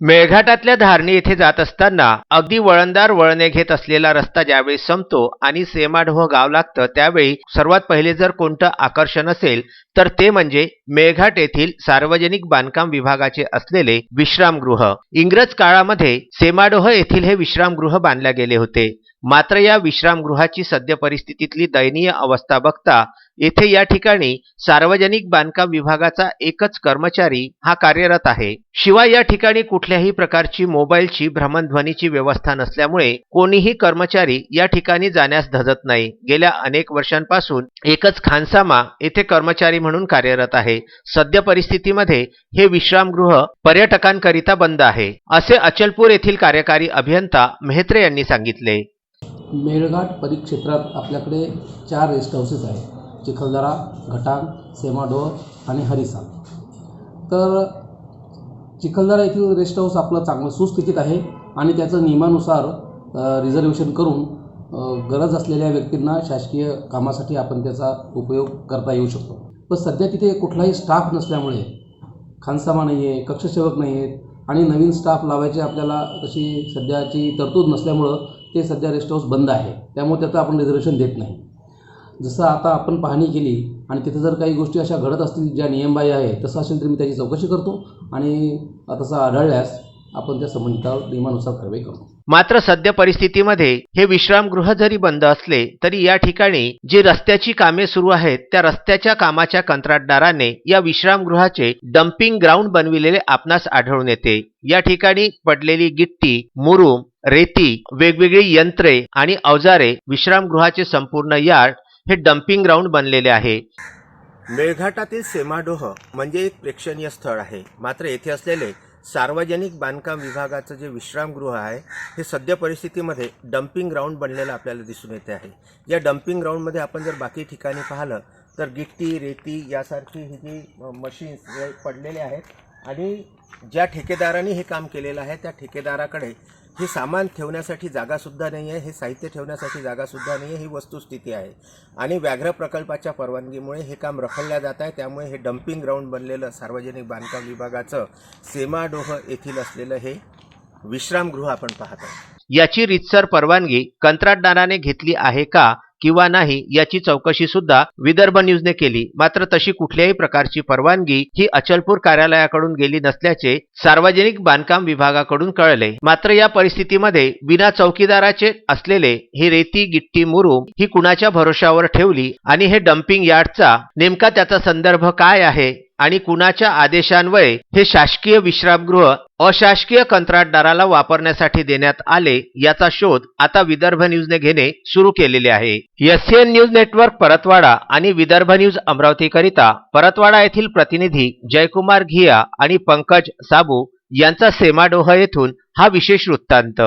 मेळघाटातल्या धारणी येथे जात असताना अगदी वळणदार वळणे घेत असलेला रस्ता ज्यावेळी संपतो आणि सेमाढोह गाव लागतं त्यावेळी सर्वात पहिले जर कोणतं आकर्षण असेल तर ते म्हणजे मेळघाट येथील सार्वजनिक बांधकाम विभागाचे असलेले विश्रामगृह. इंग्रज काळामध्ये सेमाडोह येथील हे विश्रामगृह बांधले गेले होते. मात्र या विश्रामगृहाची सद्य परिस्थितीतली दयनीय अवस्था बघता येथे या ठिकाणी सार्वजनिक बांधकाम विभागाचा एकच कर्मचारी हा कार्यरत आहे. शिवाय या ठिकाणी कुठल्याही प्रकारची मोबाईलची भ्रमणध्वनीची व्यवस्था नसल्यामुळे कोणीही कर्मचारी या ठिकाणी जाण्यास धजत नाही. गेल्या अनेक वर्षांपासून एकच खानसामा येथे कर्मचारी म्हणून कार्यरत आहे. सद्य परिस्थितीमध्ये हे विश्रामगृह पर्यटकांकरिता बंद आहे असे अचलपूर येथील कार्यकारी अभियंता मेहत्रे यांनी सांगितले. मेळघाट परिक्षेत्रात आपल्याकडे चार रेस्ट हाऊसेस आहेत. चिखलदरा घटांग सेमाडोह आणि हरिसा. तर चिखलदरा येथील रेस्ट हाऊस आपलं चांगलं सुस्थितीत आहे आणि त्याचं नियमानुसार रिझर्वेशन करून गरज असलेल्या व्यक्तींना शासकीय कामासाठी आपण त्याचा उपयोग करता येऊ शकतो. पण सध्या तिथे कुठलाही स्टाफ नसल्यामुळे खानसामा नाही आहे कक्षसेवक नाही आहेत आणि नवीन स्टाफ लावायची आपल्याला तशी सध्याची तरतूद नसल्यामुळं ते सध्या रेस्ट हाऊस बंद आहे. त्यामुळे त्याचं आपण रिझर्वेशन देत नाही. जसं आता आपण पाहणी केली आणि तिथं जर काही गोष्टी अशा घडत असतील ज्या नियमबाह्य आहे तसं असेल तर मी त्याची चौकशी करतो आणि तसं आढळल्यास आपण त्या संबंधितावर नियमानुसार कारवाई करतो. मात्र सद्य परिस्थितीमध्ये हे विश्रामगृह जरी बंद असले तरी या ठिकाणी जी रस्त्याची कामे सुरू आहेत त्या रस्त्याच्या कामाच्या कंत्राटदाराने या विश्रामगृहाचे डम्पिंग ग्राउंड बनविलेले आपणास आढळून येते. या ठिकाणी पडलेली गिट्टी मुरुम रेती वेगवेगळी यंत्रे आणि अवजारे विश्रामगृहाचे संपूर्ण यार्ड हे डम्पिंग ग्राउंड बनलेले आहे. मेळघाटातील सेमाडोह म्हणजे एक प्रेक्षणीय स्थळ आहे. मात्र येथे असलेले सार्वजनिक बांधकाम विभागाचं जे विश्रामगृह आहे हे सध्या परिस्थितीमध्ये डम्पिंग ग्राउंड बनलेलं आपल्याला दिसून येते आहे. या डम्पिंग ग्राउंडमध्ये आपण जर बाकी ठिकाणी पाहिलं तर गिट्टी रेती यासारखी ही जी मशीन्स पडलेले आहेत आणि ज्या ठेकेदाराने हे काम केलेलं आहे त्या ठेकेदाराकडे हे सामान ठेवण्यासाठी जागासुद्धा नाही आहे हे साहित्य ठेवण्यासाठी जागासुद्धा नाही आहे ही वस्तुस्थिती आहे. आणि व्याघ्र प्रकल्पाच्या परवानगीमुळे हे काम रखडल्या जात आहे त्यामुळे हे डम्पिंग ग्राउंड बनलेलं सार्वजनिक बांधकाम विभागाचं सेमाडोह येथील असलेलं हे विश्रामगृह आपण पाहत आहोत. याची रितसर परवानगी कंत्राटदाराने घेतली आहे का? किंवा नाही याची चौकशी सुद्धा विदर्भ न्यूजने केली. मात्र तशी कुठल्याही प्रकारची परवानगी ही अचलपूर कार्यालयाकडून गेली नसल्याचे सार्वजनिक बांधकाम विभागाकडून कळले. मात्र या परिस्थितीमध्ये बिना चौकीदाराचे असलेले ही रेती गिट्टी मुरुम ही कुणाच्या भरोशावर ठेवली आणि हे डम्पिंग यार्डचा नेमका त्याचा संदर्भ काय आहे? आणि कुणाच्या आदेशान्वये हे शासकीय विश्रामगृह अशासकीय कंत्राटदाराला वापरण्यासाठी देण्यात आले याचा शोध आता विदर्भ न्यूजने घेणे सुरू केलेले आहे. एसएन न्यूज नेटवर्क परतवाडा आणि विदर्भ न्यूज अमरावतीकरिता परतवाडा येथील प्रतिनिधी जयकुमार घिया आणि पंकज साबू यांचा सेमाडोह येथून हा विशेष वृत्तांत.